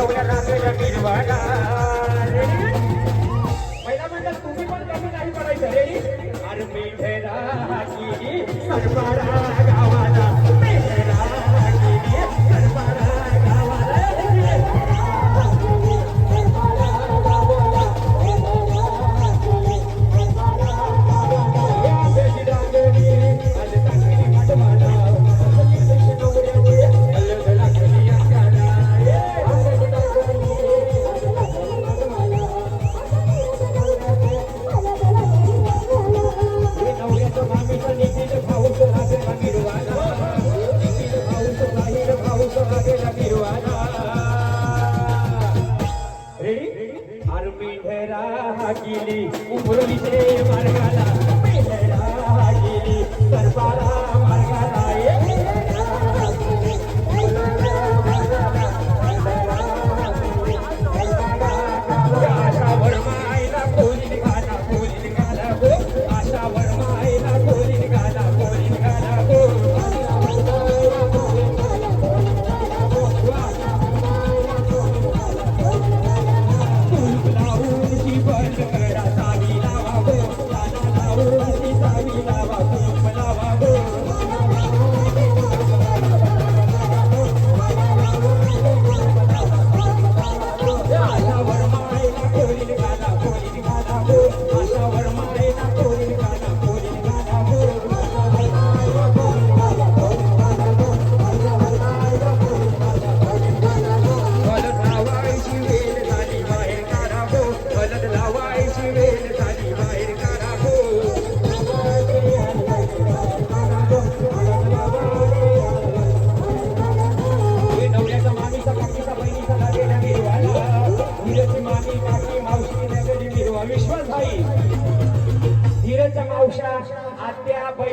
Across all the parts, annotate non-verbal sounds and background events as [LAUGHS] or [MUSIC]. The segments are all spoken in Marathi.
रवल्या रामेला निर्वाणा पहिला म्हणतात ஒரு விஜய மரகலா சர்வாரா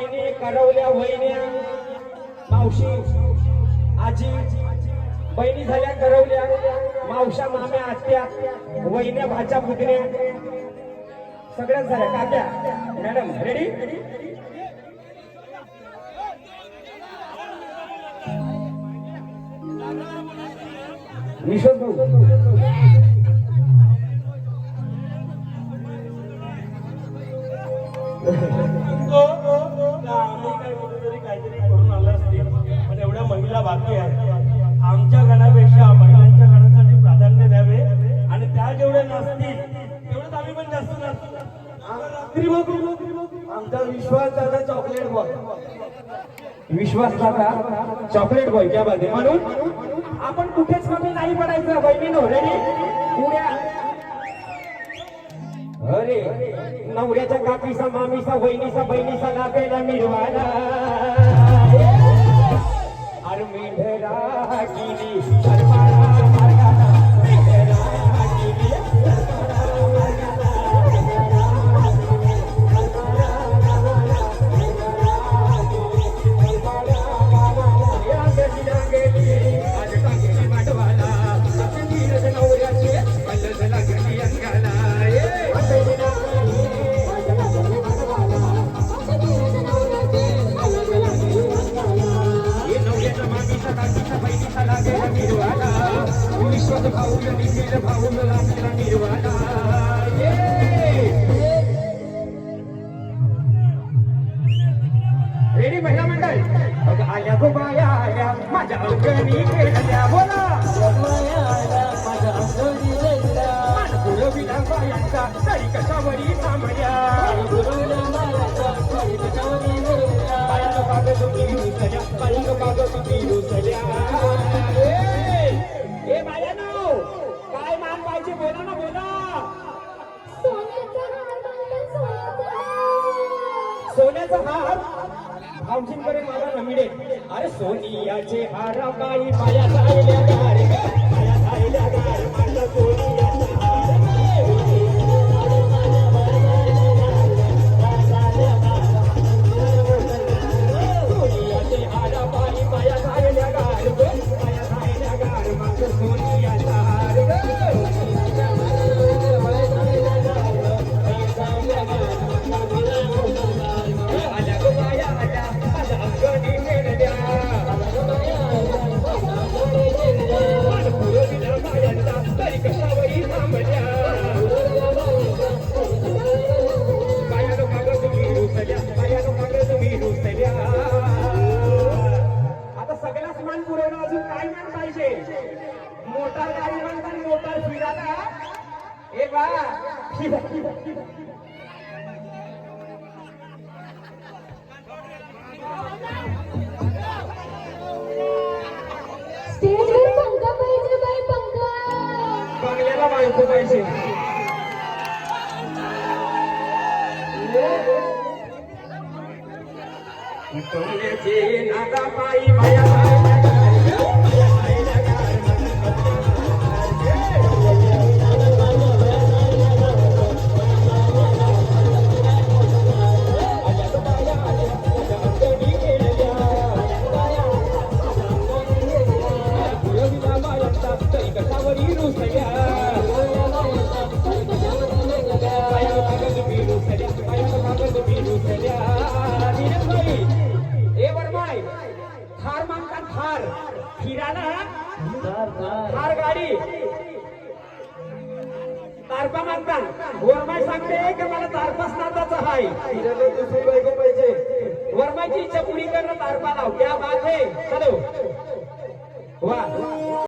बहिणी करवल्या वहिन्या. मावशी आजी बहिणी झाल्या करवल्या. मावशा माम्या आत्या वहिन्या भाच्या पुतण्या. सगळ्याच झाल्या. काक्या मॅडम रेडी निशोध भाऊ. [LAUGHS] कुठेतरी काहीतरी करून आलं असते पण एवढ्या महिला बाकी आहेत. आमच्या गणापेक्षा महिलांच्या गणासाठी प्राधान्य द्यावे आणि त्या जेवढ्या नसतील आम्ही पण जास्त नसतो. आमचा विश्वास दादा चॉकलेट बॉय. विश्वास दादा चॉकलेट बॉय क्या बात म्हणून आपण कुठेच कमी नाही पडायचं बहिणीनो रेडी पुण्या अरे नवऱ्याच्या काकीचा मामीचा वहिनीचा बहिणीचा नात्याला मिरवाला अरे मेढरा रेडी महिला मंडळ? आल्या गो बाया आल्या. माझ्या अंगणी खेळल्या बोला. मानकुळ विला बायांचा तरी कशावरी थांबल्या बाया बाग तुम्ही रुसल्या बाया सोन्याचा हार भाऊजींकडे मला नमिडे अरे सोनियाचे हार बाई पाया जायल्या गार पाया जायल्या गार माझ्या सोनियाचा सगळ्याच मान पुरवणं अजून काय मान पाहिजे मोटार गाडी म्हणतात मोटार फिरायला ए बा फिरा फिरा फिरा स्टेजवर पंखा पाहिजे बाई पंखा बंगल्याला बायको पाहिजे सोन्याचे नागा पायी माया Yeah. तारपा मागतात वरमाय सांगते की मला तारपा नाताचं हाय. फिरायला दुसरी बायको पाहिजे वर्माची इच्छा पुरी करणं तारपा लाव. त्या बात है. चलो. वा.